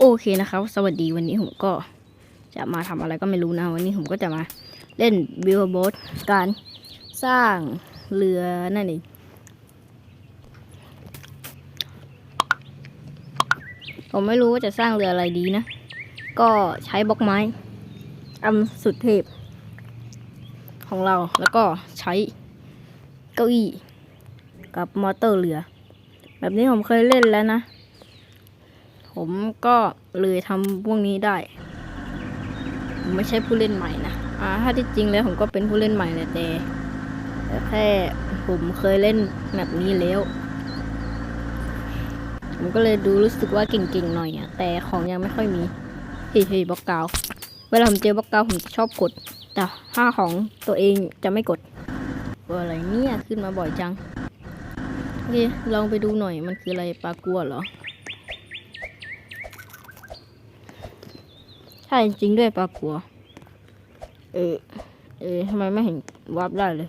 โอเคนะครับ สวัสดีวันนี้ผมก็จะมาทำอะไรก็ไม่รู้นะ วันนี้ผมก็จะมาเล่นบิลบอ t การสร้างเรือนั่นเองผมไม่รู้ว่าจะสร้างเรืออะไรดีนะ ก็ใช้บล็อกไม้อันสุดเทพ ของเราแล้วก็ใช้เก้าอี้กับมอเตอร์เรือ แบบนี้ผมเคยเล่นแล้วนะ ผมก็เลยทำพวกนี้ได้ ผมไม่ใช่ผู้เล่นใหม่นะอ่าถ้าที่จริงแล้วผมก็เป็นผู้เล่นใหม่แหละแต่แค่ผมเคยเล่นแบบนี้แล้ว ผมก็เลยดูรู้สึกว่าเก่งๆหน่อยอะแต่ของยังไม่ค่อยมีเฮ้ยๆบล็อกกาวเวลาผมเจอบล็อกกาวผมชอบกด แต่ถ้าของตัวเองจะไม่กดอร์อะไรเนี่ยขึ้นมาบ่อยจัง โอเคลองไปดูหน่อยมันคืออะไรปลากัวเหรอ ใช่จริงด้วยปลากัว เออ เออทำไมไม่เห็นวาร์ปได้เลย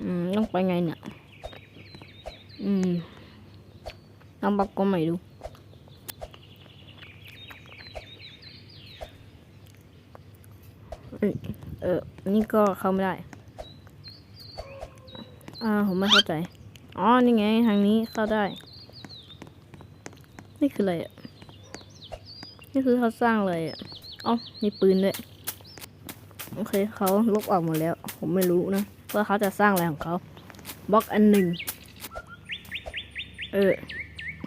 อืม ต้องไปไงเนี่ย อืมลองปลากัวใหม่ดูเอ้ยเออนี่ก็เข้าไม่ได้ อ่า ผมไม่เข้าใจ อ๋อ นี่ไง ทางนี้เข้าได้ นี่คืออะไรอะ นี่คือเขาสร้างเลยอะเอ๋อมีปืนด้วยโอเคเขาลบออกหมดแล้ว ผมไม่รู้นะว่าเขาจะสร้างอะไรของเขาบล็อกอันหนึ่งเออ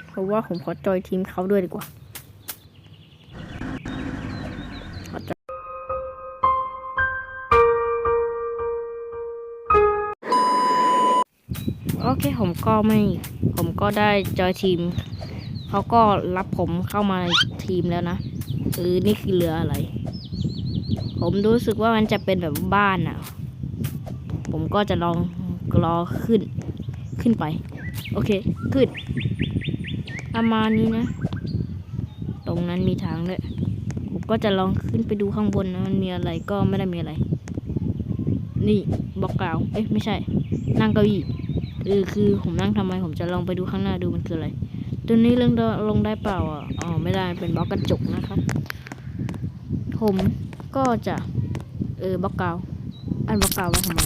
เพราะว่าผมขอจอยทีมเขาด้วยดีกว่าโอเคผมก็ไม่ ผมก็ได้จอยทีม เขาก็รับผมเข้ามาในทีมแล้วนะเออนี่คือเรืออะไร ผมรู้สึกว่ามันจะเป็นแบบบ้านอะ่ะ ผมก็จะลองกรอขึ้น ขึ้นไป โอเค ขึ้นประมาณนี้นะ ตรงนั้นมีทางด้วยผมก็จะลองขึ้นไปดูข้างบนนะ มันมีอะไรก็ไม่ได้มีอะไร นี่บล็อกกราว เอ๊ะไม่ใช่ นั่งเก้าอี้เออคือผมนั่งทำไม ผมจะลองไปดูข้างหน้าดูมันคืออะไร ตัวนี้เรื่องลงได้เปล่าอะอ๋อไม่ได้เป็นบล็อกกระจกนะครับผมก็จะเออบล็อกกาวอันบล็อกกาวไว้ทำไม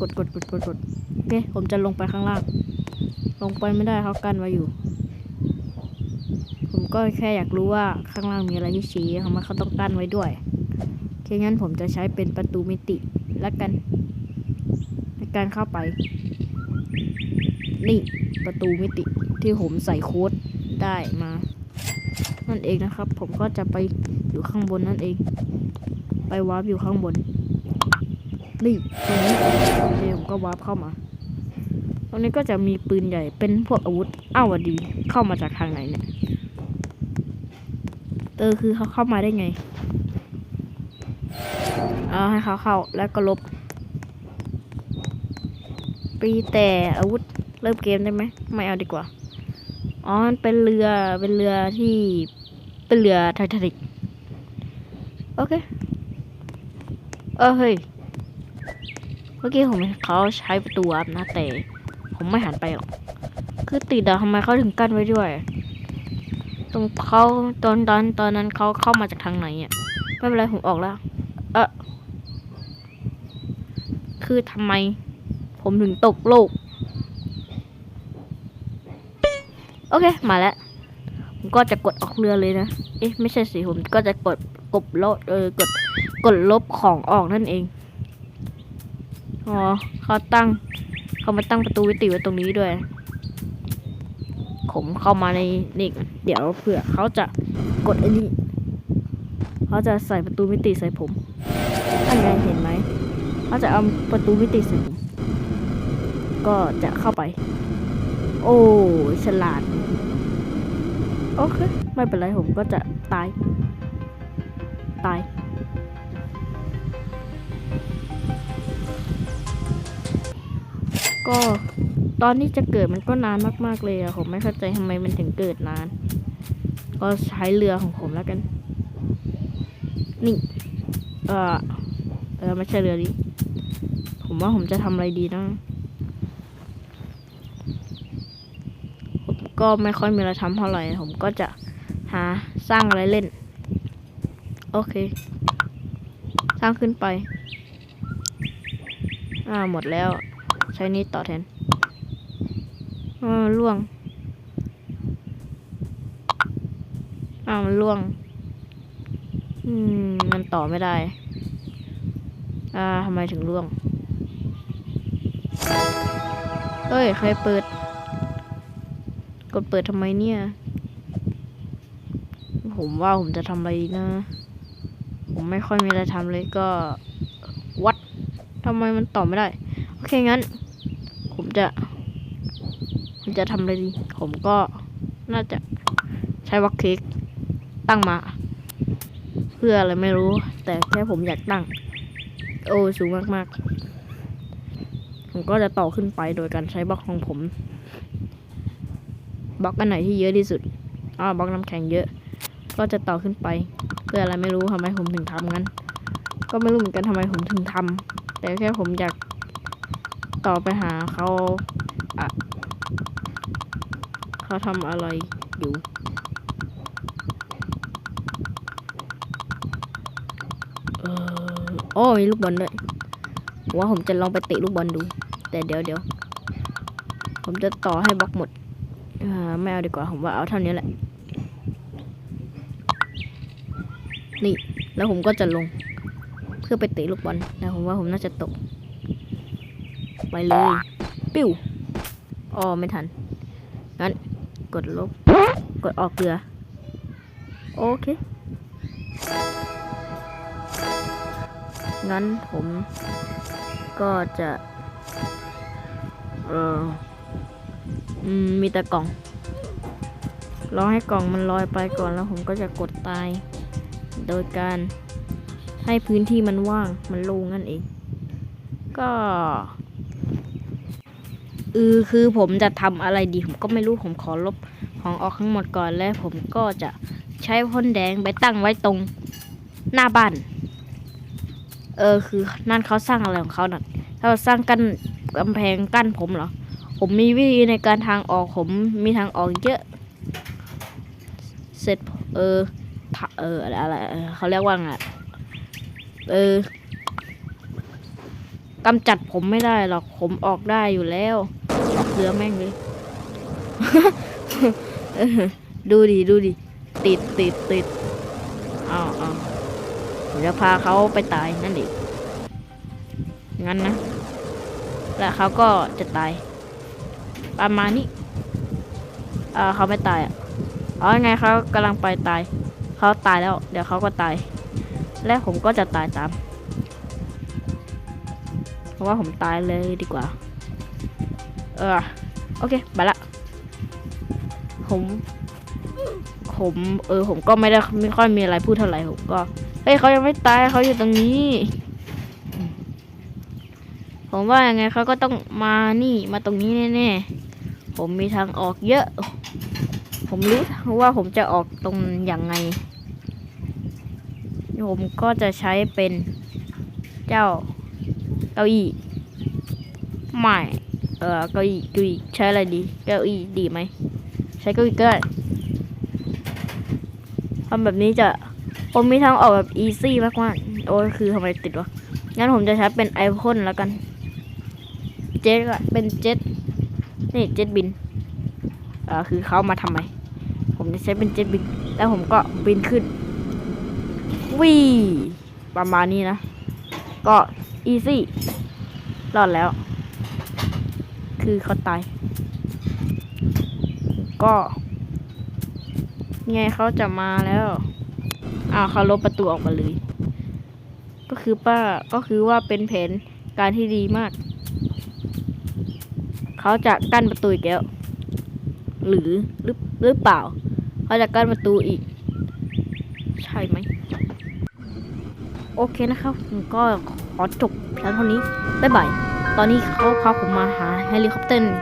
กดกดกดกดกดโอเคผมจะลงไปข้างล่าง ลงไปไม่ได้เขากันไว้อยู่ ผมก็แค่อยากรู้ว่าข้างล่างมีอะไรที่ชี้ทำไมเขาต้องกั้นไว้ด้วยแค่งั้นผมจะใช้เป็นประตูมิติแล้วกันในการเข้าไป นี่ประตูมิติ ที่ผมใส่โค้ดได้มา นั่นเองนะครับ ผมก็จะไปอยู่ข้างบนนั่นเอง ไปวาร์ปอยู่ข้างบนนี่ตรงนี้เดี๋ยวผมก็วาร์ปเข้ามา ตรงนี้ก็จะมีปืนใหญ่เป็นพวกอาวุธอ้าวดดี เข้ามาจากทางไหนเนี่ยเออคือเขาเข้ามาได้ไงเอาให้เขาเข้าแล้วก็ลบปีแต่อาวุธเริ่มเกมได้ไหมไม่เอาดีกว่า อ๋อมันเป็นเรือ เป็นเรือที่ เป็นเรือไททานิกโอเค เออเฮ้ย เมื่อกี้ผมเขาใช้ประตูอัพนะแต่ ผมไม่หันไปหรอก คือติดอะทำไมเขาถึงกั้นไว้ด้วย ตรงเขาตอนตอนตอนนั้นเขาเข้ามาจากทางไหนอะ ไม่เป็นไรผมออกแล้ว เออคือทำไม ผมถึงตกโลก โอเค มาแล้ว ผมก็จะกดออกเรือเลยนะ เอ๊ะ ไม่ใช่สิ ผมก็จะกดกบลบเออกดกดลบของออกนั่นเอง อ๋อเขาตั้ง เขามาตั้งประตูวิติไว้ตรงนี้ด้วย ผมเข้ามาในนี่เดี๋ยวเผื่อเขาจะกดอ้นี่เขาจะใส่ประตูมิติใส่ผมอันไงเห็นไหมเขาจะเอาประตูมิติใส่ผม ก็จะเข้าไป โอ้ฉลาด โอเค ไม่เป็นไรผมก็จะตาย ตาย ก็ตอนที่จะเกิดมันก็นานมาก ๆ เลยอะผมไม่เข้าใจทำไมมันถึงเกิดนาน ก็ใช้เรือของผมแล้วกัน นี่ เออเออไม่ใช่เรือนี้ ผมว่าผมจะทำอะไรดีนะ ผม ก็ไม่ค่อยมีอะไรทำเท่าไหร่ผมก็จะหาสร้างอะไรเล่น โอเค สร้างขึ้นไป อ่าหมดแล้ว ใช้นี้ต่อแทนอ่าล่วงอ้าวมันล่วง อืม มันต่อไม่ได้ อ่าทำไมถึงล่วง เฮ้ย ใครเปิด กดเปิดทำไมเนี่ย ผมว่าผมจะทำอะไรนะ ผมไม่ค่อยมีอะไรทำเลยก็ วัดทำไมมันต่อไม่ได้ โอเคงั้น ผมจะ ผมจะทำอะไรดี ผมก็น่าจะใช้วอลเค้กตั้งมา เพื่ออะไรไม่รู้ แต่แค่ผมอยากตั้ง โอ้สูงมากๆ ผมก็จะต่อขึ้นไปโดยการใช้บล็อกของผม บล็อกอันไหนที่เยอะที่สุดอ่าบล็อกน้ำแข็งเยอะ ก็จะต่อขึ้นไป เพื่ออะไรไม่รู้ทำไมผมถึงทำงั้น ก็ไม่รู้เหมือนกันทำไมผมถึงทำแต่แค่ผมอยากต่อไปหาเขาอะเขาทำอะไรอยู่เออโอ้มีลูกบอลด้วยว่าผมจะลองไปเตะลูกบอลดู แต่เดี๋ยวเดี๋ยวผมจะต่อให้บล็อกหมด ไม่เอาดีกว่าผมว่าเอาเท่านี้แหละ นี่แล้วผมก็จะลง เพื่อไปเตะลูกบอลแต่ผมว่าผมน่าจะตก ไปเลย ปิ้วอ๋อไม่ทัน งั้น กดลบ กดออกเกลือ โอเค งั้นผมก็จะ เออ อืม มีแต่กล่อง รอให้กล่องมันลอยไปก่อนแล้วผมก็จะกดตาย โดยการให้พื้นที่มันว่าง มันโล่งนั่นเอง ก็เออคือผมจะทำอะไรดี ผมก็ไม่รู้ผมขอลบของออกทั้งหมดก่อนแล้วผมก็จะใช้พ่นแดงไปตั้งไว้ตรงหน้าบ้าน เออคือนั่นเขาสร้างอะไรของเขาน่ะถ้าเราสร้างกั้นกำแพงกั้นผมเหรอ ผมมีวิธีในการทางออกผมมีทางออกเยอะ เสร็จเออทะเอออะไรเขาเรียกว่าไงเออกำจัดผมไม่ได้หรอกผมออกได้อยู่แล้วเรือแม่งเลยดูดิดูดิติดติดติดอ้าวอ้าวผมจะพาเขาไปตายนั่นดิงั้นนะ แล้วเขาก็จะตาย ประมาณนี้เออเขาไม่ตายอะเอายังไงเขากำลังไปตายเขาตายแล้ว เดี๋ยวเขาก็ตาย และผมก็จะตายตาม เพราะว่าผมตายเลยดีกว่า เออโอเคไปละ ผมผมเออผมก็ไม่ได้ไม่ค่อยมีอะไรพูดเท่าไหร่ผมก็เฮ้ยเขายังไม่ตายเขาอยู่ตรงนี้ ผมว่ายังไงเขาก็ต้องมานี่มาตรงนี้แน่ๆ ผมมีทางออกเยอะ ผมรู้ว่าผมจะออกตรงอยังไง ผมก็จะใช้เป็นเจ้าเก้าอี้ไม่เออเก้าอี้เก้าอี้ใช้อะไรดีเก้าอี้ดีไหมใช้เก้าอี้ก็ได้ทำแบบนี้จะผมมีทางออกแบบอีซี่มากๆโอ้คือทำไมติดวะงั้นผมจะใช้เป็นไอพ่นแล้วกัน เจ็ตเป็นเจ็ต นี่เจ็ตบินเอ่อคือเขามาทำไม ผมจะใช้เป็นเจ็ตบิน แล้วผมก็บินขึ้นวีประมาณนี้นะ ก็อีซี่รอดแล้ว คือเขาตาย ก็ไงเขาจะมาแล้วอ้าวเขาลบประตูออกมาเลย ก็คือป้าก็คือว่าเป็นแผนการที่ดีมาก เขาจะกั้นประตูอีกแล้ว หรือหรือหรือเปล่า เขาจะกั้นประตูอีก ใช่ไหม โอเคนะครับผมก็ขอจบเพียงเท่านี้ บ๊ายบาย ตอนนี้เขาพาผมมาหาเฮลิคอปเตอร์